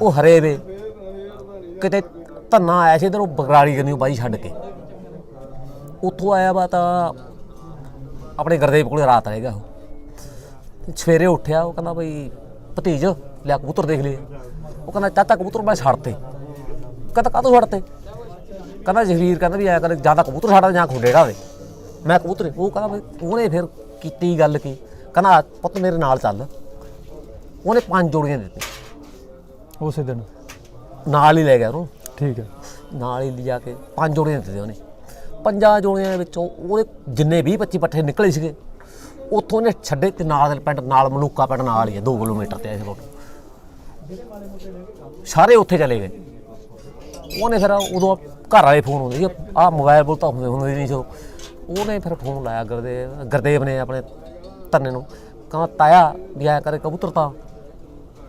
ਉਹ ਹਰੇ ਵੇ। ਕਿਤੇ ਧੰਨਾ ਆਇਆ ਸੀ ਇਧਰੋਂ ਬਗਰਾੜੀ ਕਰਨੀ ਬਾਈ ਛੱਡ ਕੇ। ਉੱਥੋਂ ਆਇਆ ਵਾ ਤਾਂ ਆਪਣੇ ਗੁਰਦੇਵ ਕੋਲੇ ਰਾਤ ਰਹੇਗਾ ਉਹ। ਤੇ ਸਵੇਰੇ ਉੱਠਿਆ, ਉਹ ਕਹਿੰਦਾ ਬਈ, ਭਤੀਜ ਲਿਆ ਕਬੂਤਰ ਦੇਖ ਲਏ ਉਹ ਕਹਿੰਦਾ, ਚਾਚਾ ਕਬੂਤਰ ਮੈਂ ਛੱਡਤੇ। ਕਹਿੰਦਾ, ਕਾਹਤੋਂ ਛੱਡਤੇ? ਕਹਿੰਦਾ ਜਹਵੀਰ ਕਹਿੰਦਾ ਵੀ ਆਇਆ ਕਰ ਜ਼ਿਆਦਾ ਕਬੂਤਰ ਛੱਡਦਾ ਜਾਂ ਖੁੰਡੇੜਾ ਹੋਵੇ ਮੈਂ ਕਬੂਤਰ ਉਹ ਕਹਿੰਦਾ ਬਈ, ਉਹਨੇ ਫਿਰ ਕੀਤੀ ਗੱਲ ਕੀ? ਕਹਿੰਦਾ, ਪੁੱਤ ਮੇਰੇ ਨਾਲ ਚੱਲ। ਉਹਨੇ ਪੰਜ ਜੋੜੀਆਂ ਦਿੱਤੀਆਂ। ਉਸੇ ਦਿਨ। ਨਾਲ ਹੀ ਲੈ ਗਿਆ ਉਹਨੂੰ। ਠੀਕ ਹੈ। ਨਾਲ ਹੀ ਲਿਜਾ ਕੇ ਪੰਜ ਜੋੜੀਆਂ ਦਿੱਤੀਆਂ ਉਹਨੇ। ਪੰਜਾਂ ਜੋੜੀਆਂ ਵਿੱਚੋਂ ਉਹਦੇ ਜਿੰਨੇ 20 25 ਪੱਠੇ ਨਿਕਲੇ ਸੀਗੇ ਉੱਥੋਂ ਉਹਨੇ ਛੱਡੇ ਤੇ ਨਾਲ ਦੇ ਪਿੰਡ ਨਾਲ ਮਲੂਕਾ ਪਿੰਡ ਨਾਲ ਹੀ ਹੈ 2 ਕਿਲੋਮੀਟਰ ਤੇ ਇਸ ਰੋਡ। ਸਾਰੇ ਉੱਥੇ ਚਲੇ ਗਏ। ਉਹਨੇ ਫਿਰ ਉਦੋਂ ਘਰ ਵਾਲੇ ਫੋਨ ਹੁੰਦੇ ਸੀ ਆਹ ਮੋਬਾਈਲ ਬੋਲ ਤਾਂ ਹੁੰਦੇ ਹੁੰਦੇ ਨਹੀਂ ਸੋ ਉਹਨੇ ਫਿਰ ਫੋਨ ਲਾਇਆ ਗੁਰਦੇਵ ਗੁਰਦੇਵ ਨੇ ਆਪਣੇ ਧੰਨੇ ਨੂੰ। ਕਹਿੰਦਾ ਤਾਇਆ ਵੀ ਆਇਆ ਕਰੇ ਕਬੂਤਰ ਤਾਂ।